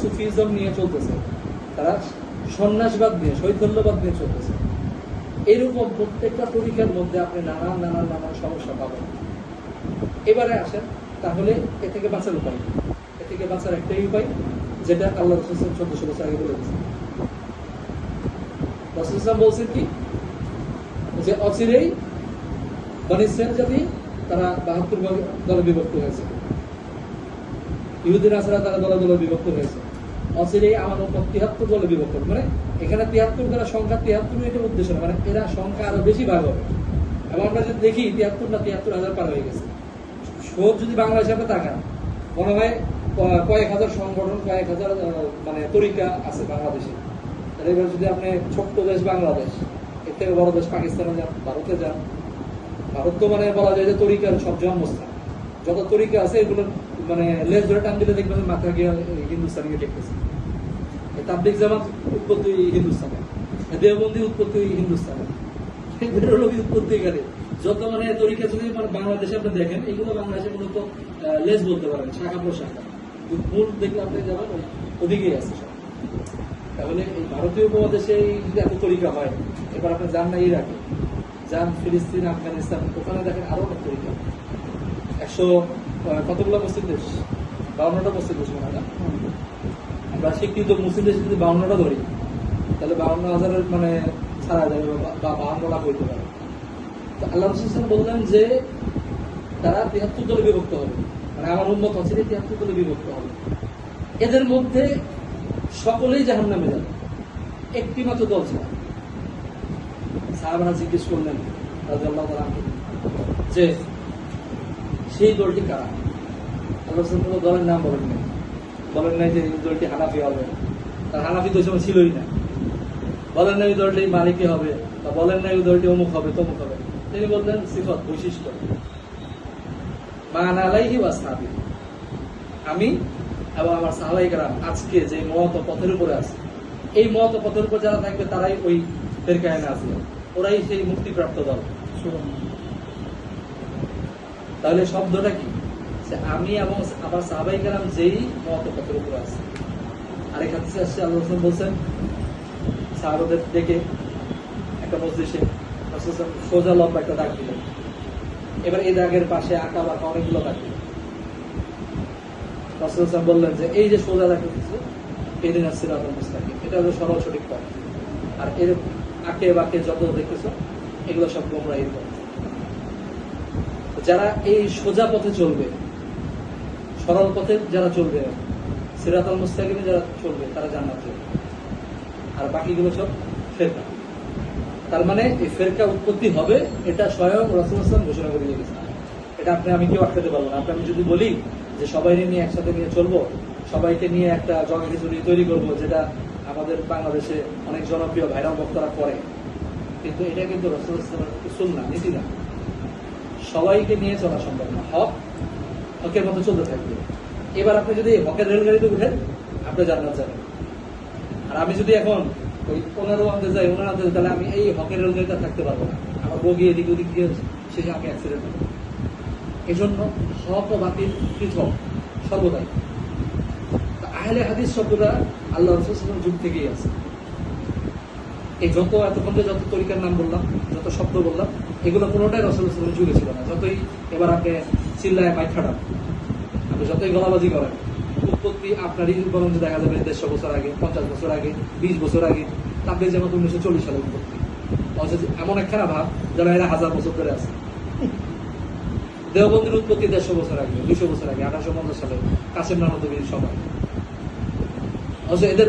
Sufism নিয়ে চলতেছে। তারা সন্ন্যাসবাদ নিয়ে শৈথল্যবাদ নিয়ে চলতেছে। এরকম প্রত্যেকটা তরিকার মধ্যে আপনি নানান নানান নানান সমস্যা পাবেন। এবারে আসেন, তাহলে এ থেকে বাঁচার উপায় এ থেকে বাঁচার একটাই উপায়, যেটা আল্লাহ রসুল চোদ্দশো বছর আগে বলে দিয়েছেন। রসুল বলছেন কি? যে অচিরেই বানিসেন জাতি তারা বাহাত্তর দলে বিভক্ত হয়েছে। ইহুদিন আসারা তারা দলে দলে বিভক্ত হয়েছে। অচিরেই আমার উপর তিয়াত্তর দলে বিভক্ত মানে এখানে তিয়াত্তর দ্বারা সংখ্যা তিয়াত্তর এটার উদ্দেশ্য মানে এরা সংখ্যা আরও বেশি ভাগ হবে। এবং আমরা যদি দেখি তিয়াত্তর না তিয়াত্তর হাজার পার হয়ে গেছে। সব যদি বাংলাদেশে আপনি তাকান, মনে হয় কয়েক হাজার সংগঠন, কয়েক হাজার মানে তরিকা আছে বাংলাদেশে। এবার যদি আপনি ছোট্ট দেশ বাংলাদেশ, এর থেকে বড় দেশ পাকিস্তানে যান, ভারতে যান। ভারত তো মানে বলা যায় যে তরিকার সব জন্মস্থান। যত তরিকা আছে এগুলো মানে লেজ ধরে টান দিলে দেখবেন মাথা গিয়ে হিন্দুস্তানে এই তাবলিক জামাত উৎপত্তি হিন্দুস্তানে। এই দেওবন্দি উৎপত্তি হিন্দুস্তানে। বেরোলবি উৎপত্তি এখানে। যত মানে তরিকা যদি মানে বাংলাদেশে আপনি দেখেন, এগুলো বাংলাদেশে মূলত লেজ বলতে পারেন, শাখা প্রশাখা। মূল দেখলে আপনি যাবেন ওদিকেই আছে তাহলে এই ভারতীয় উপমহাদেশে এত তরিকা হয়, এবার আপনি যান না ইরাকে, যান ফিলিস্তিন, আফগানিস্তান, ওখানে দেখেন আরও অনেক তরিকা। একশো কতগুলো মুসলিম দেশ? বাউন্নটা দেশ মনে হয় না? আমরা স্বীকৃত দেশ যদি বাউন্নটা ধরি তাহলে বাউন্ন হাজারের মানে ছাড়া যাবে বা- বাউন্ন লাখ হইতে পারে। তো আল্লাহ রসুল বললেন যে তারা তিয়াত্তর দলে বিভক্ত হবে। মানে আমার উন্মত আছে তিয়াত্তর দলে বিভক্ত হবে। এদের মধ্যে সকলেই জাহান নামে যাবে। একটি মাত্র দল ছাড়া। সাহাবারা জিজ্ঞেস করলেন তাআলা আনহু, যে সেই দলটি কারা? আল্লাহ কোনো দলের নাম বলেন নাই। বলেন নাই যে দলটি হানাফি হবে। তার হানাফি তো সময় ছিলই না। বলেন নাই দলটি মালিকি হবে বা বলেন নাই দলটি অমুক হবে, তমুক হবে। তিনি বললেন, সিফত, বৈশিষ্ট্য। মান আলাইহি ওয়াসহাবি আমি এবং আমার সাহাবাইকারাম আজকে যে মত পথের উপরে আছে, এই মত পথের উপর যারা থাকবে, তারাই ওই ফেরকায় আসবে ওরাই সেই মুক্তিপ্রাপ্ত দল। তাহলে শব্দটা কি? আমি এবং আমার সাহাবাইকারাম যেই মত ও পথের উপরে আছে। আরেক হাদিসে আসছে, আল্লাহ রসুল বলছেন, সাহাবাদের ডেকে একটা ওয়াসাল্লাম সোজা লম্বা একটা দাগ দিলেন। এবার এই দাগের পাশে আঁকা বাঁকা অনেকগুলো দাগ দিলেন। বললেন যে, এই যে সোজা দাগ দিচ্ছে এই দিন আসছে রাত মুস্তাকিম। এটা হলো সরল সঠিক পথ। আর এর আঁকে বাঁকে যত দেখতেছ, এগুলো সব গোমরাহির পথ যারা এই সোজা পথে চলবে, সরল পথে যারা চলবে, সিরাতাল মুস্তাকিমে যারা চলবে, তারা জান্নাত যাবে। আর বাকিগুলো সব ফেরকা। তার মানে এই ফেরকা উৎপত্তি হবে, এটা স্বয়ং রসুল আসলাম ঘোষণা করে দিয়ে গেছে এটা আপনি, আমি কেউ আটকাতে পারব না। আপনি, আমি যদি বলি যে সবাই নিয়ে একসাথে নিয়ে চলবো, সবাইকে নিয়ে একটা জগা খিচুড়ি তৈরি করব, যেটা আমাদের বাংলাদেশে অনেক জনপ্রিয় ভাইরাল বক্তারা করে, কিন্তু এটা কিন্তু রসুল ইসলামের উসুল না নীতি না। সবাইকে নিয়ে চলা সম্ভব না। হক, হকের মতো চলতে থাকবে। এবার আপনি যদি হকের রেলগাড়িতে উঠেন, আপনি জান্নাত যাবেন। আর আমি যদি এখন ওই পনেরো আনতে যাই ওনার আনতে তাহলে আমি এই হকের রেলগাড়িতে থাকতে পারব না। আমার বগি এদিক ওদিক দিয়ে শেষে আমাকে অ্যাক্সিডেন্ট হবে এই জন্য হক ও বাতিল পৃথক, সর্বদাই। আহলে হাদিস শব্দটা আল্লাহ রসুল যুগ থেকেই আছে। এই যত, এতক্ষণ যত তরিকার নাম বললাম, যত শব্দ বললাম এগুলো কোনোটাই রসুল ইসলামের যুগে ছিল না। যতই এবার আপনি চিল্লায় মাইক ফাটান আপনি যতই গলাবাজি করেন, উৎপত্তি আপনারই বরং দেখা যাবে দেড়শো বছর আগে, পঞ্চাশ বছর আগে, বিশ বছর আগে তাদের যেমন উনিশশো চল্লিশ সালে উৎপত্তি। অথচ এমন একখানা ভাব যারা এরা হাজার বছর ধরে আছে। দেওবন্দির উৎপত্তি দেড়শো বছর আগে দুশো বছর আগে, আঠারোশো পঞ্চাশ সালে কাসেম নানদবীর সময়। অথচ এদের,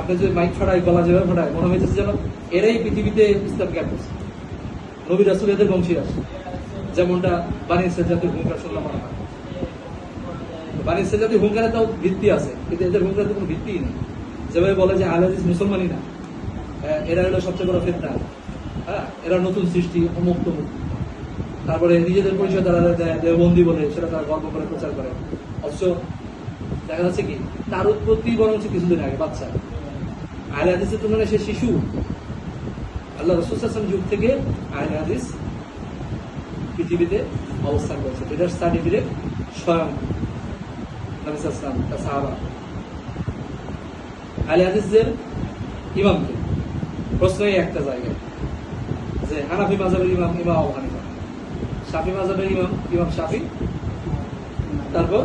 আপনি যদি মাইক ফাটায়, গলা যেভাবে ফাটায়, মনে হয়েছে যেন এরাই পৃথিবীতে ইসলাম জ্ঞান করছে। নবী রাসুল এদের বংশী আছে যেমনটা বাণী জাতির হুঙ্কার শুনলাম আমরা। বাণী জাতির হুঙ্কারে তাও ভিত্তি আছে কিন্তু এদের হুঙ্কারে কোনো ভিত্তিই নেই। যেভাবে বলে যে আলাদিস মুসলমানই না হ্যাঁ, এরা হলো সবচেয়ে বড় ফেতনা। হ্যাঁ এরা নতুন সৃষ্টি অমুক তমুক। তারপরে নিজেদের পরিচয় তারা দেয় দেওবন্দি বলে সেটা তারা গর্ব করে প্রচার করে। অথচ দেখা যাচ্ছে কি তার উৎপত্তি বরং কিছুদিন আগে বাচ্চা আহলে তুলনায় সে শিশু। আল্লাহ রসুল যুগ থেকে আহলে হাদিস পৃথিবীতে অবস্থান করছে। এটার সার্টিফিকেট স্বয়ং একটা জায়গায়, যে মাজাবের ইমাম ইমাম তারপর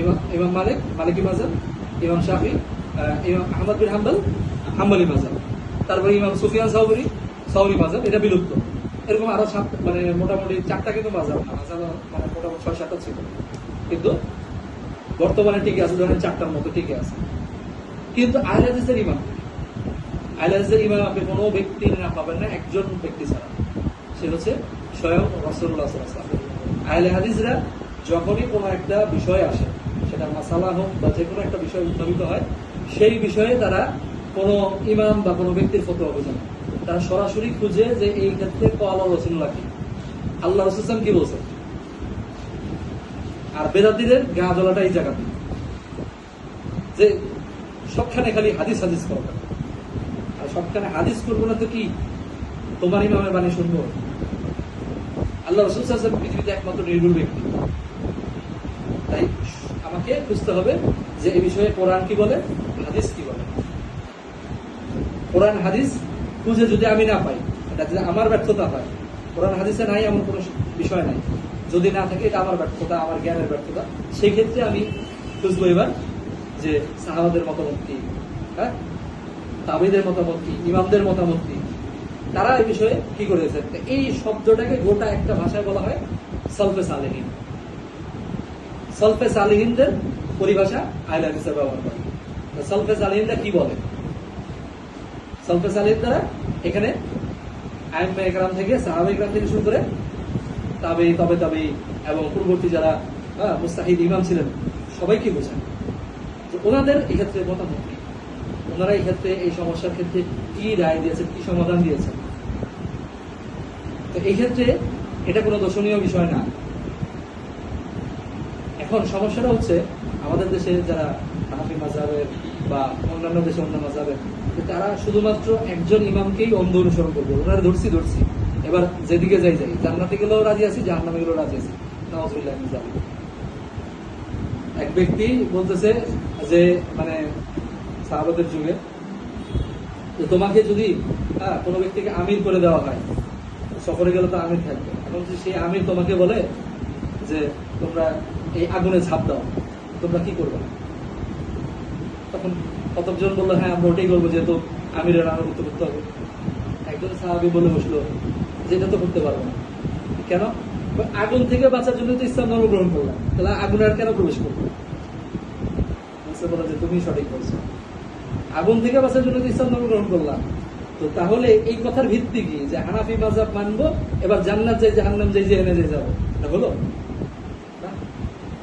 ইমাম ইমাম মালিক ইমাম হাম্বল তারপর ইমাম সুফিয়ান সাউরি সাউরি মাজাব এটা বিলুপ্ত। এরকম আরও সাত মানে মোটামুটি চারটা কিন্তু মাজাব মাজাব মানে মোটামুটি ছয় সাতটা ছিল। কিন্তু বর্তমানে টিকে আছে, ধরেন চারটার মতো টিকে আছে। কিন্তু আহলাদিসের ইমাম আহলাদিসের ইমাম আপনি কোনো ব্যক্তির নাম পাবেন না, একজন ব্যক্তি ছাড়া। সে হচ্ছে স্বয়ং রসুল্লাহ আহলে হাদিসরা যখনই কোনো একটা বিষয় আসে, সেটা মাসালা হোক বা যে কোনো একটা বিষয় উত্থাপিত হয়, সেই বিষয়ে তারা কোনো ইমাম বা কোনো ব্যক্তির ফটো বোঝে না। তারা সরাসরি খুঁজে যে এই ক্ষেত্রে কল রসুল্লাহ কি আল্লাহ রসুলাম কি বলছেন? আর বেদাতিদের গা জ্বলাটা এই জায়গাতে যে সবখানে খালি হাদিস হাদিস করবে আর সবখানে হাদিস করব না তো কি? তোমার ইমামের বাণী শুনব? আল্লাহ রসুল সাল্লাম পৃথিবীতে একমাত্র নির্ভুল ব্যক্তি। তাই আমাকে খুঁজতে হবে যে এই বিষয়ে কোরআন কি বলে, হাদিস কি বলে। কোরআন, হাদিস খুঁজে যদি আমি না পাই, এটা যদি আমার ব্যর্থতা পাই কোরআন হাদিসে নাই এমন কোনো বিষয় নাই। যদি না থাকে, এটা আমার ব্যর্থতা, আমার জ্ঞানের ব্যর্থতা। সেই ক্ষেত্রে আমি খুঁজবো এবার যে সাহাবাদের মতামত কি হ্যাঁ? তাবিদের মতামত কি, ইমামদের মতামত কি? তারা এই বিষয়ে কি করেছে? এই শব্দটাকে গোটা একটা ভাষায় বলা হয় সলফে সালেহীন। সলফে সালেহীনদের পরিভাষা আইলা হিসেবে ব্যবহার করে। সলফে সালেহীনরা কি বলে? সলফে সালেহীন দ্বারা এখানে একরাম থেকে সাহাবা একরাম থেকে শুরু করে তাবে তবে তবে এবং পূর্ববর্তী যারা হ্যাঁ, মুস্তাহিদ ইমাম ছিলেন সবাইকে বোঝান তো ওনাদের এই ক্ষেত্রে মতামত কি? ওনারা এই ক্ষেত্রে এই সমস্যার ক্ষেত্রে কি রায় দিয়েছেন কি সমাধান দিয়েছেন? তো এই ক্ষেত্রে এটা কোনো দর্শনীয় বিষয় না। এখন সমস্যাটা হচ্ছে আমাদের দেশে যারা হানাফি মাজাবের বা অন্যান্য দেশে অন্য মাজাবের তো তারা শুধুমাত্র একজন ইমামকেই অন্ধ অনুসরণ করবে। ওনারা ধরছি ধরছি। এবার যেদিকে যাই যাই। জান্নাতে গেলেও রাজি আছি জাহান্নামে গেলেও রাজি আছি। নওয়াজুল্লাহ এক ব্যক্তি বলতেছে যে মানে সাহাবাদের যুগে যে তোমাকে যদি হ্যাঁ, কোনো ব্যক্তিকে আমির করে দেওয়া হয় সফরে গেলে তো আমির থাকবে। এখন যদি সেই আমির তোমাকে বলে যে তোমরা এই আগুনে ঝাঁপ দাও তোমরা কি করবে? তখন কতজন বলল হ্যাঁ আমরা ওটাই করব, যেহেতু করতে হবে। একজন সাহাবি বলে বসল তো করতে পারব না। কেন? আগুন থেকে বাঁচার জন্য তো ইসলাম ধর্ম গ্রহণ করলাম। তাহলে আগুন আর কেন প্রবেশ করব? যে তুমি সঠিক বলছো। আগুন থেকে বাঁচার জন্য তো ইসলাম ধর্ম গ্রহণ করলাম। তো তাহলে এই কথার ভিত্তি কি? যে হানাফি মাজাব মানবো, এবার জান্নাত যাই, জাহান্নাম যাই যে এনে যাই যাব। এটা হলো?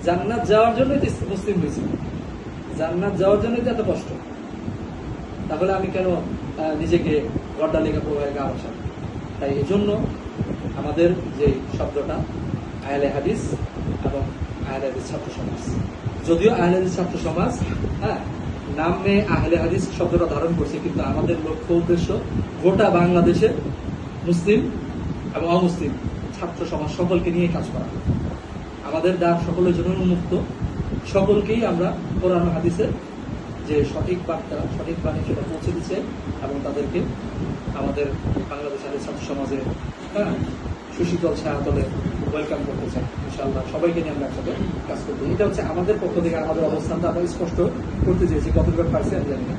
জান্নাত যাওয়ার জন্যই মুসলিম হয়েছিল জান্নাত যাওয়ার জন্যই তো এত কষ্ট। তাহলে আমি কেন নিজেকে গড্ডা লেখা প্রবাহে গা তাই এই জন্য আমাদের যে শব্দটা, আহলে হাদিস এবং আহলে হাদিস ছাত্র সমাজ। যদিও আহলে হাদিস ছাত্র সমাজ হ্যাঁ নামে আহলে হাদিস শব্দটা ধারণ করছে, কিন্তু আমাদের লক্ষ্য উদ্দেশ্য গোটা বাংলাদেশের মুসলিম এবং অমুসলিম ছাত্র সমাজ সকলকে নিয়ে কাজ করা। আমাদের দ্বার সকলের জন্য উন্মুক্ত। সকলকেই আমরা কোরআন হাদিসের যে সঠিক বার্তা, সঠিক বাণী সেটা পৌঁছে দিচ্ছে এবং তাদেরকে আমাদের বাংলাদেশ বাংলাদেশের ছাত্র সমাজে হ্যাঁ সুশীতল ছায়াতলে ওয়েলকাম করতে চাই ইনশাল্লাহ সবাইকে নিয়ে আমরা একসাথে কাজ করতে এটা হচ্ছে আমাদের পক্ষ থেকে আমাদের অবস্থানটা আমরা স্পষ্ট করতে চেয়েছি, কতটুকু পারছি আমি জানি না।